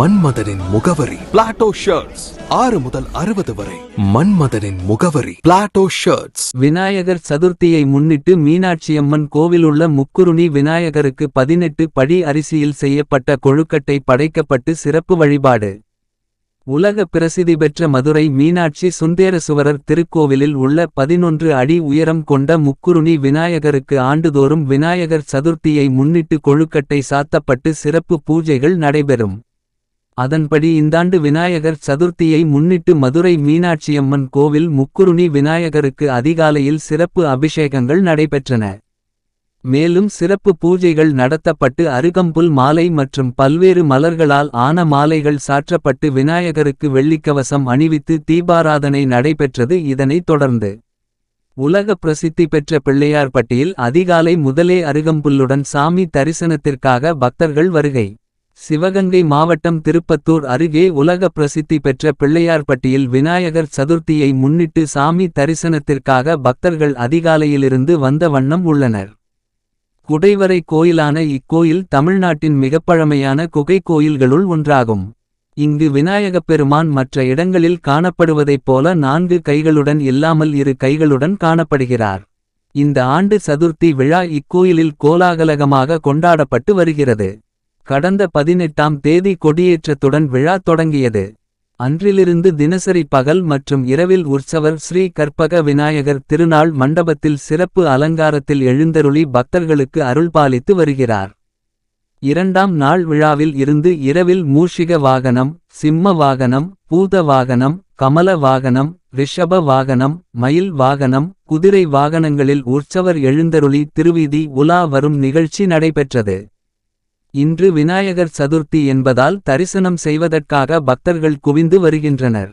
மன்மதனின் முகவரி. Plato shirts ஆறு முதல் அறுபது வரை. மன்மதனின் முகவரி. பிளாட்டோ ஷர்ட்ஸ் விநாயகர் சதுர்த்தியை முன்னிட்டு மீனாட்சியம்மன் கோவிலுள்ள முக்குருணி விநாயகருக்கு பதினெட்டு படி அரிசியில் செய்யப்பட்ட கொழுக்கட்டை படைக்கப்பட்டு சிறப்பு வழிபாடு. உலக பிரசித்தி பெற்ற மதுரை மீனாட்சி சுந்தேரசுவரர் திருக்கோவிலில் உள்ள பதினொன்று அடி உயரம் கொண்ட முக்குருணி விநாயகருக்கு ஆண்டுதோறும் விநாயகர் சதுர்த்தியை முன்னிட்டு கொழுக்கட்டை சாத்தப்பட்டு சிறப்பு பூஜைகள் நடைபெறும். அதன்படி இந்தாண்டு விநாயகர் சதுர்த்தியை முன்னிட்டு மதுரை மீனாட்சியம்மன் கோவில் முக்குருணி விநாயகருக்கு அதிகாலையில் சிறப்பு அபிஷேகங்கள் நடைபெற்றன. மேலும் சிறப்பு பூஜைகள் நடத்தப்பட்டு அருகம்புல் மாலை மற்றும் பல்வேறு மலர்களால் ஆன மாலைகள் சாற்றப்பட்டு விநாயகருக்கு வெள்ளிக்கவசம் அணிவித்து தீபாராதனை நடைபெற்றது இதனைத் தொடர்ந்து. உலக பிரசித்தி பெற்ற பிள்ளையார்பட்டியில் அதிகாலை முதலே அருகம்புல்லுடன் சாமி தரிசனத்திற்காக பக்தர்கள் வருகை. சிவகங்கை மாவட்டம் திருப்பத்தூர் அருகே உலக பிரசித்தி பெற்ற பிள்ளையார்பட்டியில் விநாயகர் சதுர்த்தியை முன்னிட்டு சாமி தரிசனத்திற்காக பக்தர்கள் அதிகாலையிலிருந்து வந்த வண்ணம் உள்ளனர். குடைவரை கோயிலான இக்கோயில் தமிழ்நாட்டின் மிகப்பழமையான குகை கோயில்களுள் ஒன்றாகும். இங்கு விநாயகப் பெருமான் மற்ற இடங்களில் காணப்படுவதைப் போல நான்கு கைகளுடன் இல்லாமல் இரு கைகளுடன் காணப்படுகிறார். இந்த ஆண்டு சதுர்த்தி விழா இக்கோயிலில் கோலாகலகமாக கொண்டாடப்பட்டு வருகிறது. கடந்த பதினெட்டாம் தேதி கொடியேற்றத்துடன் விழா தொடங்கியது. அன்றிலிருந்து தினசரி பகல் மற்றும் இரவில் உற்சவர் ஸ்ரீ கற்பக விநாயகர் திருநாள் மண்டபத்தில் சிறப்பு அலங்காரத்தில் எழுந்தருளி பக்தர்களுக்கு அருள்பாலித்து வருகிறார். இரண்டாம் நாள் விழாவில் இருந்து இரவில் மூஷிக வாகனம் சிம்ம வாகனம் பூத வாகனம் கமல வாகனம் ரிஷப வாகனம் மயில் வாகனம் குதிரை வாகனங்களில் உற்சவர் எழுந்தருளி திருவீதி உலா வரும் நிகழ்ச்சி நடைபெற்றது. இன்று விநாயகர் சதுர்த்தி என்பதால் தரிசனம் செய்வதற்காக பக்தர்கள் குவிந்து வருகின்றனர்